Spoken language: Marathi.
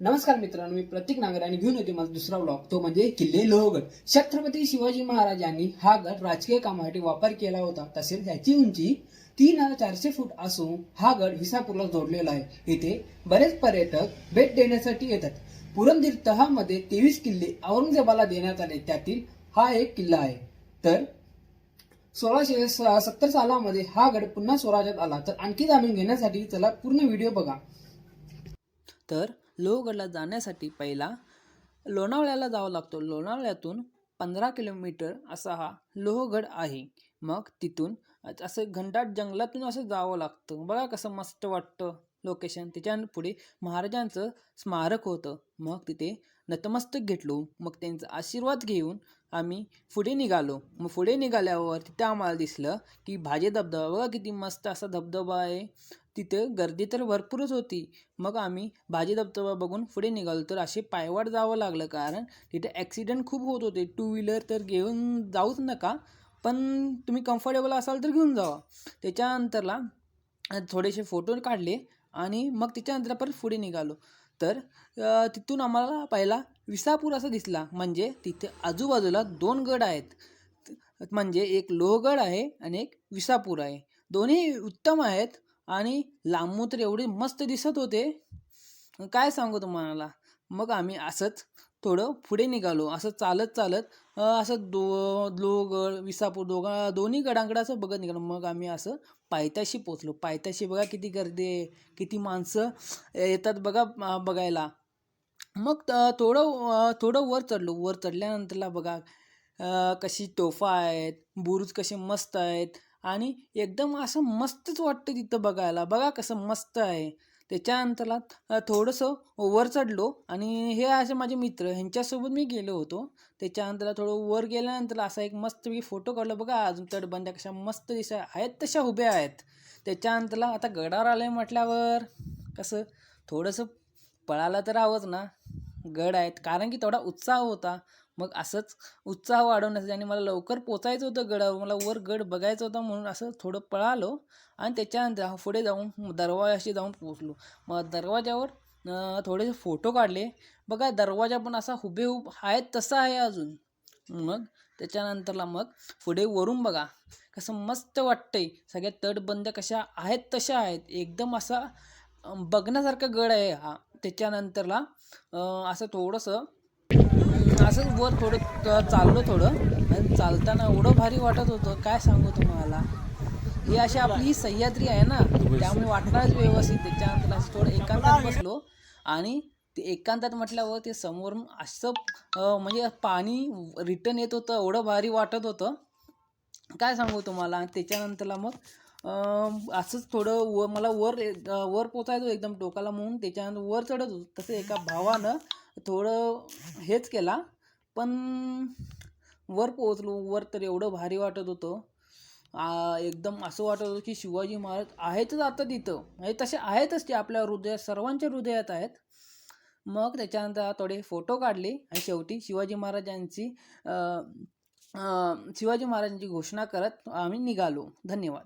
नमस्कार मित्रांनो मी प्रतीक नागर आणि घेऊन येते माझा दुसरा ब्लॉग तो म्हणजे किल्ले लोहगड छत्रपती शिवाजी महाराज यांनी हा गड राजकीय कामासाठी वापर केला होता. तसेच याची उंची तीन हजार चारशे फूट असून हा गड विसापूरला जोडलेला आहे. इथे बरेच पर्यटक भेट देण्यासाठी येतात. पुरंदर तहामध्ये तेवीस किल्ले औरंगजेबाला देण्यात आले. त्यातील हा एक किल्ला आहे. तर सोळाशे सत्तर सालामध्ये हा गड पुन्हा स्वराज्यात आला. तर आणखी जाणून घेण्यासाठी चला पूर्ण व्हिडिओ बघा. तर लोहगडला जाण्यासाठी पहिला लोणावळ्याला जावं लागतो. लोणावळ्यातून पंधरा किलोमीटर असा हा लोहगड आहे. मग तिथून असं घंटाट जंगलातून असं जावं लागतं. बघा कसं मस्त वाटतं लोकेशन त्याच्या पुढे महाराजांचं स्मारक होतं. मग तिथे नतमस्तक घेतलो. मग त्यांचा आशीर्वाद घेऊन आम्ही पुढे निघालो. मग पुढे निघाल्यावर तिथं आम्हाला दिसलं की भाजे धबधबा बघा किती मस्त असा धबधबा आहे. तिथं गर्दी तर भरपूरच होती. मग आम्ही भाजी धबधबा बघून पुढे निघालो. तर असे पायवाट जावं लागलं कारण तिथे ॲक्सिडेंट खूप होत होते. टू व्हीलर तर घेऊन जाऊच नका पण तुम्ही कम्फर्टेबल असाल तर घेऊन जावा. त्याच्यानंतरला थोडेसे फोटो काढले आणि मग त्याच्यानंतर परत पुढे निघालो. तर तिथून आम्हाला पहिला विसापूर असा दिसला. म्हणजे तिथे आजूबाजूला दोन गड आहेत. म्हणजे एक लोहगड आहे आणि एक विसापूर आहे. दोन्ही उत्तम आहेत आणि लांबून तर एवढे मस्त दिसत होते. काय सांगू तुम्हाला? मग आम्ही असंच थोडं पुढे निघालो. असं चालत चालत असं दो लोगड विसापूर दोघा दोन्ही गडांकडं असं बघत निघालो. मग आम्ही असं पायथ्याशी पोचलो पायथ्याशी बघा किती गर्दी आहे किती माणसं येतात बघा बघायला. मग थोडं थोडं वर चढलो. वर चढल्यानंतरला बघा कशी तोफा आहेत बुरुज कसे मस्त आहेत आणि एकदम असं मस्तच वाटतं तिथं बघायला. बघा कसं मस्त आहे. त्याच्यानंतरला अंतरात थोडंसं वर चढलो आणि हे असे माझे मित्र ह्यांच्यासोबत मी गेलो होतो. त्याच्या अंतराला थोडं वर गेल्यानंतर असा एक मस्त मी फोटो काढला. बघा अजून तटबंद्या कशा मस्त दिसा आहेत तशा उभ्या आहेत. त्याच्या त्याच्यानंतरला आता गडावर आलं म्हटल्यावर कसं थोडंसं पळायला तर हवंच ना. गड आहेत. कारण की तेवढा उत्साह होता. मग असंच उत्साह वाढवण्यासाठी आणि मला लवकर पोचायचं होतं गडावर. मला वर गड बघायचं होता म्हणून असं थोडं पळालो आणि त्याच्यानंतर पुढे जाऊन दरवाजाशी जाऊन पोचलो. मग दरवाजावर थोडेसे फोटो काढले. बघा दरवाजा पण असा हुबेहूब आहे तसा आहे अजून. मग त्याच्यानंतरला मग पुढे वरून बघा. कसं मस्त वाटतंय. सगळ्या तटबंद कशा आहेत तशा आहेत. एकदम असा बघण्यासारखा गड आहे हा. त्याच्यानंतरला अं, असं थोडंसं असंच वर थोडं चाललो थोडं. आणि चालताना एवढं भारी वाटत होतं काय सांगू तुम्हाला? ही अशी आपली ही सह्याद्री आहे ना त्यामुळे वाटणारच व्यवस्थित. त्याच्यानंतर असं थोडं एकांतात बसलो. आणि ते एकांतात म्हटल्यावर ते समोरून असं म्हणजे पाणी रिटर्न येत होतं एवढं भारी वाटत होतं. काय सांगू तुम्हाला? त्याच्यानंतरला मग असंच थोडं वर मला वर वर पोचायचं एकदम टोकाला म्हणून त्याच्यानंतर वर चढत होतो. तसं एका भावानं थोडं हेच केला. पण वर पोहोचलो. वर तर एवढं भारी वाटत होतं. एकदम असं वाटत होतं की शिवाजी महाराज आहेतच आता तिथं. म्हणजे तसे आहेतच ते आपल्या हृदयात सर्वांच्या हृदयात आहेत. मग त्याच्यानंतर थोडे फोटो काढले. आणि शेवटी शिवाजी महाराजांची शिवाजी महाराजांची घोषणा करत आम्ही निघालो. धन्यवाद.